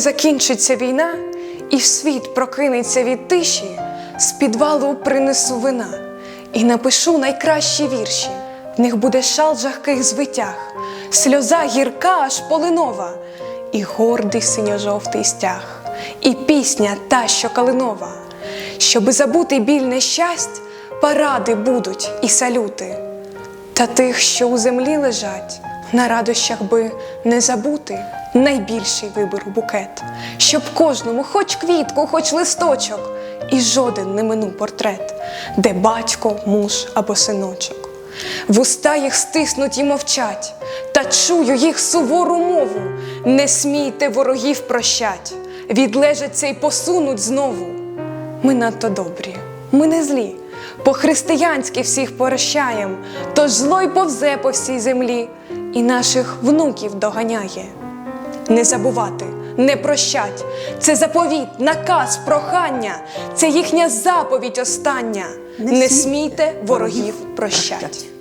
закінчиться війна, і світ прокинеться від тиші, з підвалу принесу вина і напишу найкращі вірші. В них буде шал жахких звитяг, сльоза гірка аж полинова, і гордий синьо-жовтий стяг, і пісня та, що калинова. Щоби забути біль нещасть, паради будуть і салюти. Та тих, що у землі лежать, на радощах би не забути найбільший виберу букет, щоб кожному, хоч квітку, хоч листочок, і жоден не минув портрет, де батько, муж або синочок. Вуста їх стиснуть і мовчать, та чую їх сувору мову. Не смійте ворогів прощать, відлежаться й посунуть знову. Ми надто добрі, ми не злі, по-християнськи всіх прощаєм, тож зло й повзе по всій землі, і наших внуків доганяє. Не забувати, не прощать, це заповіт, наказ, прохання, це їхня заповідь остання. Не смійте ворогів прощать.